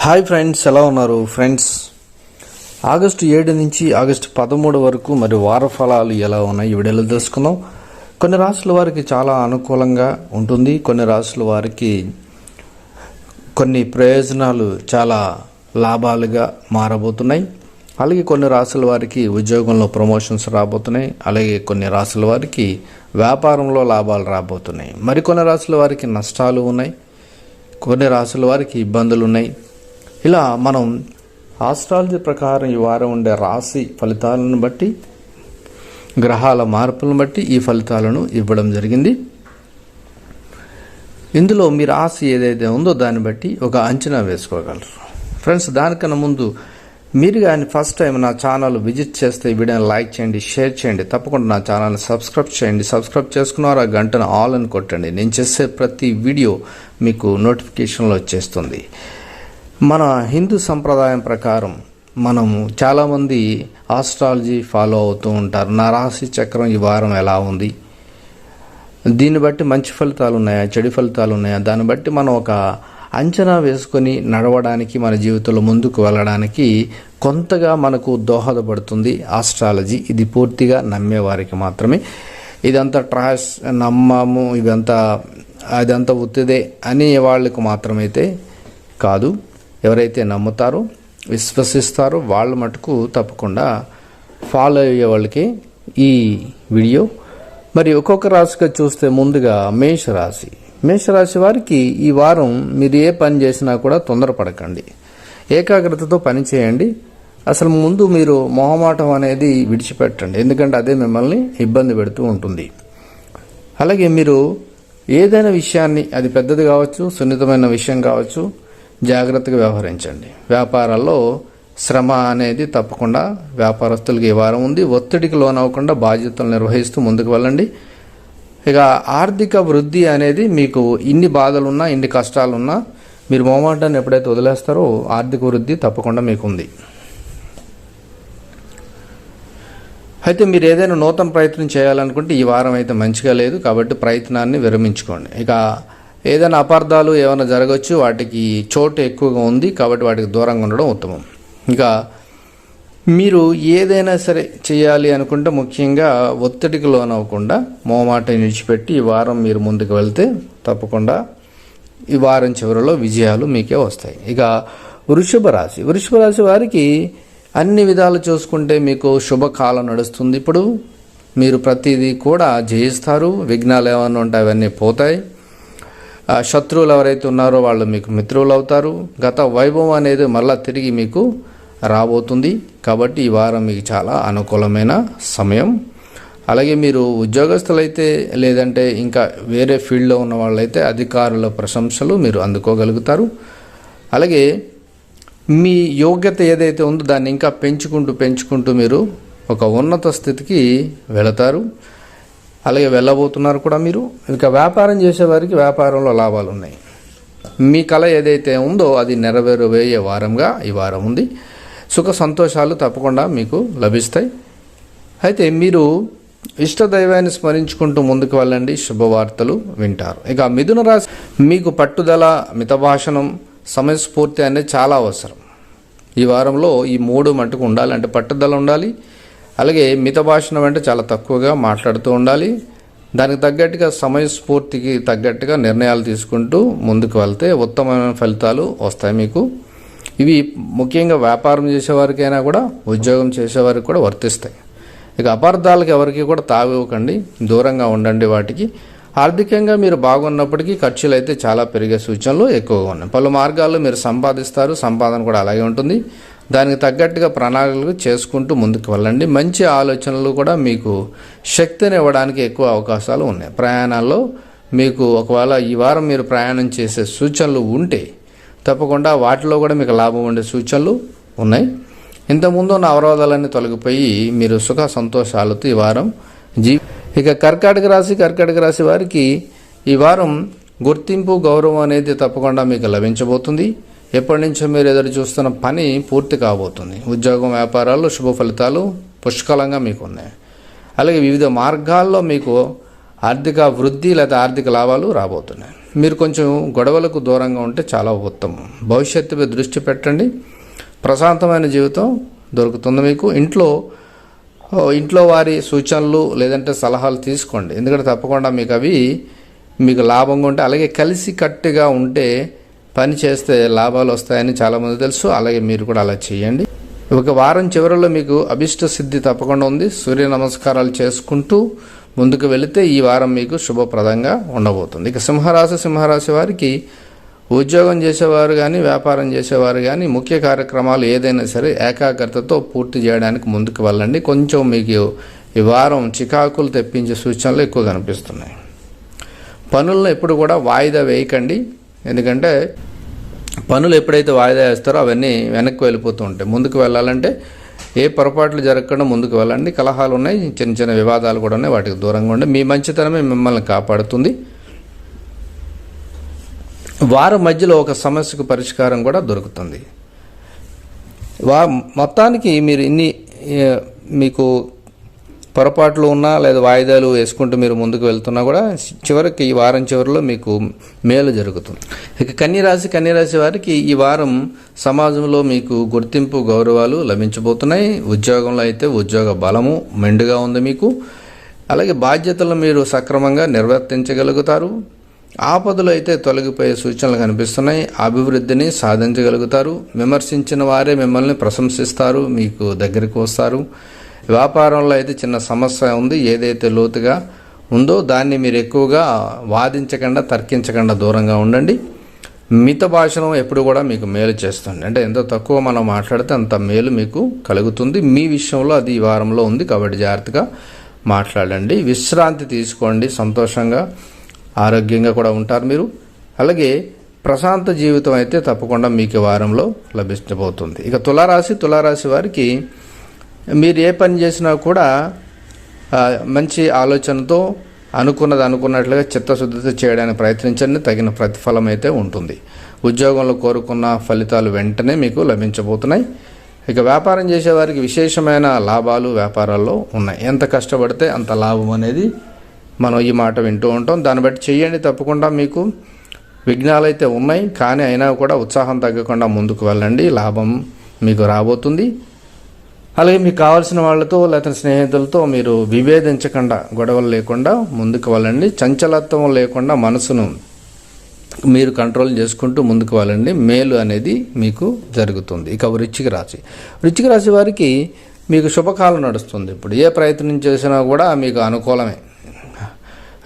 Hi friends ఎలా ఉన్నారు? Friends August ఏడు నుంచి ఆగస్టు పదమూడు వరకు మరి వార ఫలాలు ఎలా ఉన్నాయి? ఈ వీడియోలో తెలుసుకుందాం. కొన్ని రాసుల వారికి చాలా అనుకూలంగా ఉంటుంది. కొన్ని రాసుల వారికి కొన్ని ప్రయోజనాలు చాలా లాభాలుగా మారబోతున్నాయి. అలాగే కొన్ని రాసుల వారికి ఉద్యోగంలో ప్రమోషన్స్ రాబోతున్నాయి. అలాగే కొన్ని రాసుల వారికి వ్యాపారంలో లాభాలు రాబోతున్నాయి. మరికొన్ని రాసుల వారికి నష్టాలు ఉన్నాయి. కొన్ని రాసుల వారికి ఇబ్బందులు ఉన్నాయి. ఇలా మనం ఆస్ట్రాలజీ ప్రకారం ఈ వారం ఉండే రాశి ఫలితాలను బట్టి గ్రహాల మార్పులను బట్టి ఈ ఫలితాలను ఇవ్వడం జరిగింది. ఇందులో మీ రాశి ఏదైతే ఉందో దాన్ని బట్టి ఒక అంచనా వేసుకోగలరు. ఫ్రెండ్స్ దానికన్నా ముందు మీరు కానీ ఫస్ట్ టైం నా ఛానల్ విజిట్ చేస్తే ఈ వీడియోని లైక్ చేయండి షేర్ చేయండి తప్పకుండా నా ఛానల్ని సబ్స్క్రైబ్ చేయండి. సబ్స్క్రైబ్ చేసుకున్నారు ఆ గంటను ఆల్ అని కొట్టండి. నేను చేసే ప్రతి వీడియో మీకు నోటిఫికేషన్లో వచ్చేస్తుంది. మన హిందూ సంప్రదాయం ప్రకారం మనము చాలామంది ఆస్ట్రాలజీ ఫాలో అవుతూ ఉంటారు. నా రాశి చక్రం ఈ వారం ఎలా ఉంది? దీన్ని బట్టి మంచి ఫలితాలు ఉన్నాయా? చెడు ఫలితాలు ఉన్నాయా? దాన్ని బట్టి మనం ఒక అంచనా వేసుకొని నడవడానికి మన జీవితంలో ముందుకు వెళ్ళడానికి కొంతగా మనకు దోహదపడుతుంది ఆస్ట్రాలజీ. ఇది పూర్తిగా నమ్మేవారికి మాత్రమే. ఇదంతా ట్రాష్ నమ్మము ఇదంతా అదంతా ఉత్తిదే అనే వాళ్ళకు మాత్రమైతే కాదు. ఎవరైతే నమ్ముతారో విశ్వసిస్తారో వాళ్ళ మటుకు తప్పకుండా ఫాలో అయ్యే వాళ్ళకి ఈ వీడియో. మరి ఒక్కొక్క రాశిగా చూస్తే ముందుగా మేషరాశి. మేషరాశి వారికి ఈ వారం మీరు ఏ పని చేసినా కూడా తొందరపడకండి. ఏకాగ్రతతో పని చేయండి. అసలు ముందు మీరు మొహమాటం అనేది విడిచిపెట్టండి. ఎందుకంటే అదే మిమ్మల్ని ఇబ్బంది పెడుతూ ఉంటుంది. అలాగే మీరు ఏదైనా విషయాన్ని అది పెద్దది కావచ్చు సున్నితమైన విషయం కావచ్చు జాగ్రత్తగా వ్యవహరించండి. వ్యాపారాల్లో శ్రమ అనేది తప్పకుండా వ్యాపారస్తులకు ఈ వారం ఉంది. ఒత్తిడికి లోనవ్వకుండా బాధ్యతలు నిర్వహిస్తూ ముందుకు వెళ్ళండి. ఇక ఆర్థిక వృద్ధి అనేది మీకు ఇన్ని బాధలున్నా ఇన్ని కష్టాలున్నా మీరు మొహమాటాన్ని ఎప్పుడైతే వదిలేస్తారో ఆర్థిక వృద్ధి తప్పకుండా మీకు ఉంది అయితే మీరు ఏదైనా నూతన ప్రయత్నం చేయాలనుకుంటే ఈ వారం అయితే మంచిగా లేదు కాబట్టి ప్రయత్నాన్ని విరమించుకోండి. ఇక ఏదైనా అపార్థాలు ఏమైనా జరగవచ్చు వాటికి చోటు ఎక్కువగా ఉంది కాబట్టి వాటికి దూరంగా ఉండడం ఉత్తమం. ఇంకా మీరు ఏదైనా సరే చేయాలి అనుకుంటే ముఖ్యంగా ఒత్తిడికి లోనవ్వకుండా మోమాట విడిచిపెట్టి ఈ వారం మీరు ముందుకు వెళ్తే తప్పకుండా ఈ వారం చివరిలో విజయాలు మీకే వస్తాయి. ఇక వృషభ రాశి. వృషభ రాశి వారికి అన్ని విధాలు చూసుకుంటే మీకు శుభకాలం నడుస్తుంది. ఇప్పుడు మీరు ప్రతిదీ కూడా జయిస్తారు. విఘ్నాలు ఏమైనా ఉంటే అవన్నీ పోతాయి. శత్రువులు ఎవరైతే ఉన్నారో వాళ్ళు మీకు మిత్రులు అవుతారు గత వైభవం అనేది మళ్ళీ తిరిగి మీకు రాబోతుంది. కాబట్టి ఈ వారం మీకు చాలా అనుకూలమైన సమయం. అలాగే మీరు ఉద్యోగస్తులైతే లేదంటే ఇంకా వేరే ఫీల్డ్లో ఉన్న వాళ్ళైతే అధికారుల ప్రశంసలు మీరు అందుకోగలుగుతారు. అలాగే మీ యోగ్యత ఏదైతే ఉందో దాన్ని ఇంకా పెంచుకుంటూ పెంచుకుంటూ మీరు ఒక ఉన్నత స్థితికి వెళతారు. అలాగే వెళ్ళబోతున్నారు కూడా మీరు. ఇంకా వ్యాపారం చేసేవారికి వ్యాపారంలో లాభాలు ఉన్నాయి మీ కళ ఏదైతే ఉందో అది నెరవేరబోయే వారంగా ఈ వారం ఉంది. సుఖ సంతోషాలు తప్పకుండా మీకు లభిస్తాయి. అయితే మీరు ఇష్ట దైవాన్ని స్మరించుకుంటూ ముందుకు వెళ్ళండి. శుభవార్తలు వింటారు. ఇక మిథున రాశి మీకు పట్టుదల మితభాషణం సమయస్ఫూర్తి అనేది చాలా అవసరం. ఈ వారంలో ఈ మూడు మటుకు ఉండాలి. అంటే పట్టుదల ఉండాలి. అలాగే మిత భాషణం అంటే చాలా తక్కువగా మాట్లాడుతూ ఉండాలి. దానికి తగ్గట్టుగా సమయస్ఫూర్తికి తగ్గట్టుగా నిర్ణయాలు తీసుకుంటూ ముందుకు వెళ్తే ఉత్తమమైన ఫలితాలు వస్తాయి మీకు. ఇవి ముఖ్యంగా వ్యాపారం చేసేవారికైనా కూడా ఉద్యోగం చేసేవారికి కూడా వర్తిస్తాయి. ఇక అపార్థాలకు ఎవరికి కూడా తావివ్వకండి దూరంగా ఉండండి వాటికి. ఆర్థికంగా మీరు బాగున్నప్పటికీ ఖర్చులు అయితే చాలా పెరిగే సూచనలు ఎక్కువగా ఉన్నాయి. పలు మార్గాల్లో మీరు సంపాదిస్తారు సంపాదన కూడా అలాగే ఉంటుంది. దానికి తగ్గట్టుగా ప్రణాళికలు చేసుకుంటూ ముందుకు వెళ్ళండి. మంచి ఆలోచనలు కూడా మీకు శక్తిని ఇవ్వడానికి ఎక్కువ అవకాశాలు ఉన్నాయి. ప్రయాణాల్లో మీకు ఒకవేళ ఈ వారం మీరు ప్రయాణం చేసే సూచనలు ఉంటే తప్పకుండా వాటిలో కూడా మీకు లాభం ఉండే సూచనలు ఉన్నాయి. ఇంతకుముందు ఉన్న అవరోధాలన్నీ తొలగిపోయి మీరు సుఖ సంతోషాలతో ఈ వారం జీ ఇక కర్కాటక రాశి కర్కాటక రాశి వారికి ఈ వారం గుర్తింపు గౌరవం అనేది తప్పకుండా మీకు లభించబోతుంది. ఎప్పటి నుంచో మీరు ఎదురు చూస్తున్న పని పూర్తి కాబోతుంది. ఉద్యోగం వ్యాపారాల్లో శుభ ఫలితాలు పుష్కలంగా మీకు ఉన్నాయి. అలాగే వివిధ మార్గాల్లో మీకు ఆర్థిక వృద్ధి లేదా ఆర్థిక లాభాలు రాబోతున్నాయి. మీరు కొంచెం గొడవలకు దూరంగా ఉంటే చాలా ఉత్తమం. భవిష్యత్తుపై దృష్టి పెట్టండి. ప్రశాంతమైన జీవితం దొరుకుతుంది మీకు. ఇంట్లో ఇంట్లో వారి సూచనలు లేదంటే సలహాలు తీసుకోండి. ఎందుకంటే తప్పకుండా మీకు అవి మీకు లాభంగా ఉంటే అలాగే కలిసి కట్టుగా ఉంటే పని చేస్తే లాభాలు వస్తాయని చాలామంది తెలుసు. అలాగే మీరు కూడా అలా చేయండి. ఒక వారం చివరిలో మీకు అభిష్ట సిద్ధి తప్పకుండా ఉంది. సూర్య నమస్కారాలు చేసుకుంటూ ముందుకు వెళితే ఈ వారం మీకు శుభప్రదంగా ఉండబోతుంది. ఇక సింహరాశి సింహరాశి వారికి ఉద్యోగం చేసేవారు కానీ వ్యాపారం చేసేవారు కానీ ముఖ్య కార్యక్రమాలు ఏదైనా సరే ఏకాగ్రతతో పూర్తి చేయడానికి ముందుకు వెళ్ళండి. కొంచెం మీకు ఈ వారం చికాకులు తెప్పించే సూచనలు ఎక్కువ కనిపిస్తున్నాయి. పనులను ఎప్పుడు కూడా వాయిదా వేయకండి. ఎందుకంటే పనులు ఎప్పుడైతే వాయిదా వేస్తారో అవన్నీ వెనక్కి వెళ్ళిపోతూ ఉంటాయి. ముందుకు వెళ్ళాలంటే ఏ పొరపాట్లు జరగకుండా ముందుకు వెళ్ళండి. కలహాలు ఉన్నాయి చిన్న చిన్న వివాదాలు కూడా ఉన్నాయి వాటికి దూరంగా ఉండి మీ మంచితనమే మిమ్మల్ని కాపాడుతుంది. వారి మధ్యలో ఒక సమస్యకు పరిష్కారం కూడా దొరుకుతుంది. వా మొత్తానికి మీరు ఇన్ని మీకు పొరపాట్లు ఉన్నా లేదా వాయిదాలు వేసుకుంటూ మీరు ముందుకు వెళ్తున్నా కూడా చివరికి ఈ వారం చివరిలో మీకు మేలు జరుగుతుంది. ఇక కన్యరాశి కన్యరాశి వారికి ఈ వారం సమాజంలో మీకు గుర్తింపు గౌరవాలు లభించబోతున్నాయి. ఉద్యోగంలో అయితే ఉద్యోగ బలము మెండుగా ఉంది మీకు. అలాగే బాధ్యతలు మీరు సక్రమంగా నిర్వర్తించగలుగుతారు. ఆపదలు అయితే తొలగిపోయే సూచనలు కనిపిస్తున్నాయి. అభివృద్ధిని సాధించగలుగుతారు. విమర్శించిన వారే మిమ్మల్ని ప్రశంసిస్తారు. మీకు దగ్గరికి వస్తారు. వ్యాపారంలో అయితే చిన్న సమస్య ఉంది. ఏదైతే లోతుగా ఉందో దాన్ని మీరు ఎక్కువగా వాదించకుండా తర్కించకుండా దూరంగా ఉండండి. మిత భాషను ఎప్పుడు కూడా మీకు మేలు చేస్తుంది. అంటే ఎంత తక్కువ మనం మాట్లాడితే అంత మేలు మీకు కలుగుతుంది. మీ విషయంలో అది ఈ వారంలో ఉంది కాబట్టి జాగ్రత్తగా మాట్లాడండి. విశ్రాంతి తీసుకోండి. సంతోషంగా ఆరోగ్యంగా కూడా ఉంటారు మీరు. అలాగే ప్రశాంత జీవితం అయితే తప్పకుండా మీకు వారంలో లభించబోతుంది. ఇక తులారాశి తులారాశి వారికి మీరు ఏ పని చేసినా కూడా మంచి ఆలోచనతో అనుకున్నది అనుకున్నట్లుగా చిత్తశుద్ధితో చేయడానికి ప్రయత్నించండి. తగిన ప్రతిఫలం అయితే ఉంటుంది. ఉద్యోగంలో కోరుకున్న ఫలితాలు వెంటనే మీకు లభించబోతున్నాయి. ఇక వ్యాపారం చేసేవారికి విశేషమైన లాభాలు వ్యాపారాల్లో ఉన్నాయి. ఎంత కష్టపడితే అంత లాభం అనేది మనం ఈ మాట వింటూ ఉంటాం. దాన్ని బట్టి చేయండి తప్పకుండా మీకు. విఘ్నాలు అయితే ఉన్నాయి కానీ అయినా కూడా ఉత్సాహం తగ్గకుండా ముందుకు వెళ్ళండి. లాభం మీకు రాబోతుంది. అలాగే మీకు కావాల్సిన వాళ్ళతో లేకపోతే స్నేహితులతో మీరు విభేదించకుండా గొడవలు లేకుండా ముందుకు వెళ్ళండి. చంచలత్వం లేకుండా మనసును మీరు కంట్రోల్ చేసుకుంటూ ముందుకు వెళ్ళండి. మేలు అనేది మీకు జరుగుతుంది. ఇక వృచ్చిక రాశి. వృచ్చిక రాశి వారికి మీకు శుభకాలం నడుస్తుంది. ఇప్పుడు ఏ ప్రయత్నం చేసినా కూడా మీకు అనుకూలమే.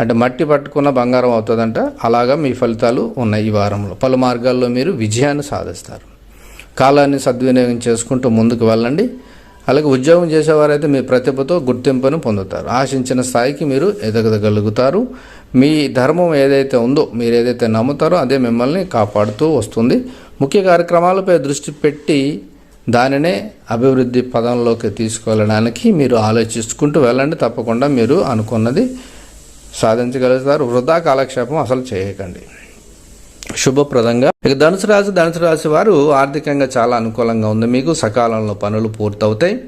అంటే మట్టి పట్టుకున్న బంగారం అవుతుందంట. అలాగా మీ ఫలితాలు ఉన్నాయి ఈ వారంలో. పలు మార్గాల్లో మీరు విజయాన్ని సాధిస్తారు. కాలాన్ని సద్వినియోగం చేసుకుంటూ ముందుకు వెళ్ళండి. అలాగే ఉద్యోగం చేసేవారైతే మీ ప్రతిభతో గుర్తింపును పొందుతారు. ఆశించిన స్థాయికి మీరు ఎదగగలుగుతారు. మీ ధర్మం ఏదైతే ఉందో మీరు ఏదైతే నమ్ముతారో అదే మిమ్మల్ని కాపాడుతూ వస్తుంది. ముఖ్య కార్యక్రమాలపై దృష్టి పెట్టి దానినే అభివృద్ధి పదంలోకి తీసుకెళ్ళడానికి మీరు ఆలోచించుకుంటూ వెళ్ళండి. తప్పకుండా మీరు అనుకున్నది సాధించగలుగుతారు. వృధా కాలక్షేపం అసలు చేయకండి. శుభప్రదంగా. ఇక ధనుసు రాశి ధనుసు రాశి వారు ఆర్థికంగా చాలా అనుకూలంగా ఉంది. మీకు సకాలంలో పనులు పూర్తవుతాయి.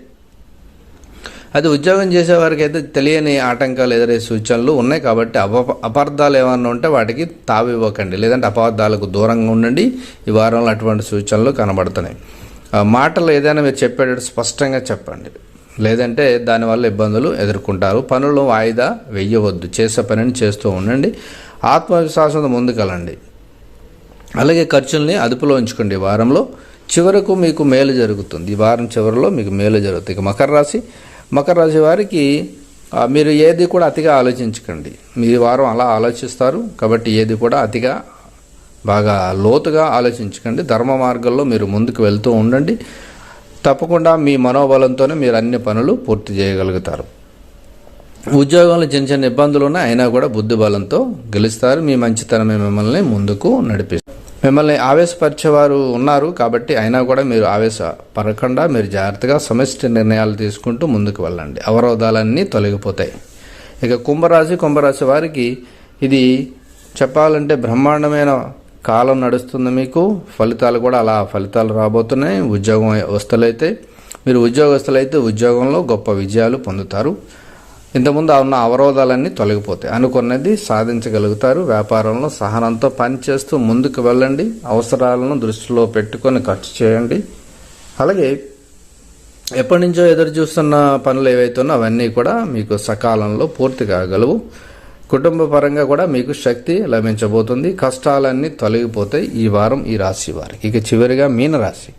అది ఉద్యోగం చేసేవారికి అయితే తెలియని ఆటంకాలు ఎదురే సూచనలు ఉన్నాయి కాబట్టి అప అపార్థాలు ఏమన్నా ఉంటే వాటికి తావివ్వకండి. లేదంటే అపార్థాలకు దూరంగా ఉండండి. ఈ వారంలో అటువంటి సూచనలు కనబడుతున్నాయి. ఆ మాటలు ఏదైనా మీరు చెప్పేటట్టు స్పష్టంగా చెప్పండి. లేదంటే దానివల్ల ఇబ్బందులు ఎదుర్కొంటారు. పనులు వాయిదా వెయ్యవద్దు చేసే పనిని చేస్తూ ఉండండి. ఆత్మవిశ్వాసంతో ముందుకెళ్ళండి. అలాగే ఖర్చుల్ని అదుపులో ఉంచుకోండి. వారంలో చివరకు మీకు మేలు జరుగుతుంది. ఈ వారం చివరిలో మీకు మేలు జరుగుతుంది. ఇక మకర రాశి మకర రాశి వారికి మీరు ఏది కూడా అతిగా ఆలోచించకండి. మీ వారం అలా ఆలోచిస్తారు కాబట్టి ఏది కూడా అతిగా బాగా లోతుగా ఆలోచించకండి. ధర్మ మార్గంలో మీరు ముందుకు వెళ్తూ ఉండండి. తప్పకుండా మీ మనోబలంతోనే మీరు అన్ని పనులు పూర్తి చేయగలుగుతారు. ఉద్యోగంలో చిన్న చిన్న ఇబ్బందులు ఉన్నాయి అయినా కూడా బుద్ధి బలంతో గెలుస్తారు. మీ మంచితనమే మిమ్మల్ని ముందుకు నడిపిస్తారు మిమ్మల్ని ఆవేశపరిచేవారు ఉన్నారు కాబట్టి అయినా కూడా మీరు ఆవేశపడకుండా మీరు జాగ్రత్తగా సమష్టి నిర్ణయాలు తీసుకుంటూ ముందుకు వెళ్ళండి. అవరోధాలన్నీ తొలగిపోతాయి. ఇక కుంభరాశి కుంభరాశి వారికి ఇది చెప్పాలంటే బ్రహ్మాండమైన కాలం నడుస్తుంది మీకు. ఫలితాలు కూడా అలా ఫలితాలు రాబోతున్నాయి. ఉద్యోగం వస్తులైతే మీరు ఉద్యోగస్తులైతే ఉద్యోగంలో గొప్ప విజయాలు పొందుతారు. ఇంతకుముందు ఉన్న అవరోధాలన్నీ తొలగిపోతాయి. అనుకున్నది సాధించగలుగుతారు. వ్యాపారంలో సహనంతో పనిచేస్తూ ముందుకు వెళ్ళండి. అవసరాలను దృష్టిలో పెట్టుకొని ఖర్చు చేయండి. అలాగే ఎప్పటి నుంచో ఎదురు చూస్తున్న పనులు ఏవైతే ఉన్నా అవన్నీ కూడా మీకు సకాలంలో పూర్తి కాగలవు. కుటుంబ పరంగా కూడా మీకు శక్తి లభించబోతుంది. కష్టాలన్నీ తొలగిపోతాయి ఈ వారం ఈ రాశి వారికి. ఇక చివరిగా మీనరాశి.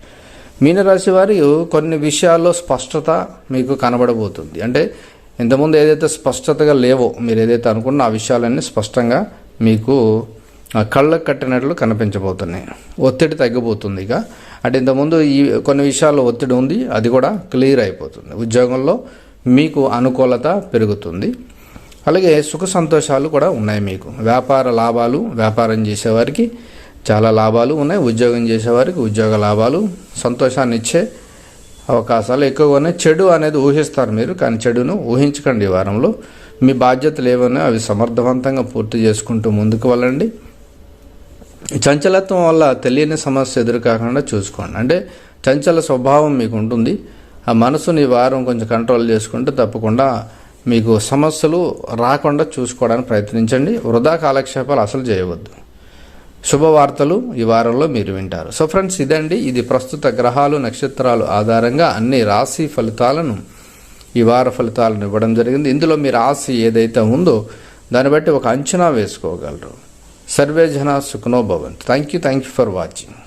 మీనరాశి వారి కొన్ని విషయాల్లో స్పష్టత మీకు కనబడబోతుంది. అంటే ఇంతకుముందు ఏదైతే స్పష్టతగా లేవో మీరు ఏదైతే అనుకున్న ఆ విషయాలన్నీ స్పష్టంగా మీకు కళ్ళకు కట్టినట్లు కనిపించబోతున్నాయి. ఒత్తిడి తగ్గిపోతుంది ఇక. అంటే ఇంతకుముందు ఈ కొన్ని విషయాల్లో ఒత్తిడి ఉంది అది కూడా క్లియర్ అయిపోతుంది. ఉద్యోగంలో మీకు అనుకూలత పెరుగుతుంది. అలాగే సుఖ సంతోషాలు కూడా ఉన్నాయి మీకు. వ్యాపార లాభాలు వ్యాపారం చేసేవారికి చాలా లాభాలు ఉన్నాయి ఉద్యోగం చేసేవారికి ఉద్యోగ లాభాలు సంతోషాన్ని ఇచ్చే అవకాశాలు ఎక్కువగా ఉన్నాయి. చెడు అనేది ఊహిస్తారు మీరు కానీ చెడును ఊహించకండి ఈ వారంలో. మీ బాధ్యతలు ఏవైనా అవి సమర్థవంతంగా పూర్తి చేసుకుంటూ ముందుకు వెళ్ళండి. చంచలత్వం వల్ల తెలియని సమస్య ఎదురు కాకుండా చూసుకోండి. అంటే చంచల స్వభావం మీకు ఉంటుంది. ఆ మనసుని వారం కొంచెం కంట్రోల్ చేసుకుంటే తప్పకుండా మీకు సమస్యలు రాకుండా చూసుకోవడానికి ప్రయత్నించండి. వృధా కాలక్షేపాలు అసలు చేయవద్దు. శుభవార్తలు ఈ వారంలో మీరు వింటారు. సో ఫ్రెండ్స్ ఇదండి. ఇది ప్రస్తుత గ్రహాలు నక్షత్రాలు ఆధారంగా అన్ని రాశి ఫలితాలను ఈ వార ఫలితాలను ఇవ్వడం జరిగింది. ఇందులో మీ రాశి ఏదైతే ఉందో దాన్ని బట్టి ఒక అంచనా వేసుకోగలరు. సర్వే జన సుఖనో thank you thank you for watching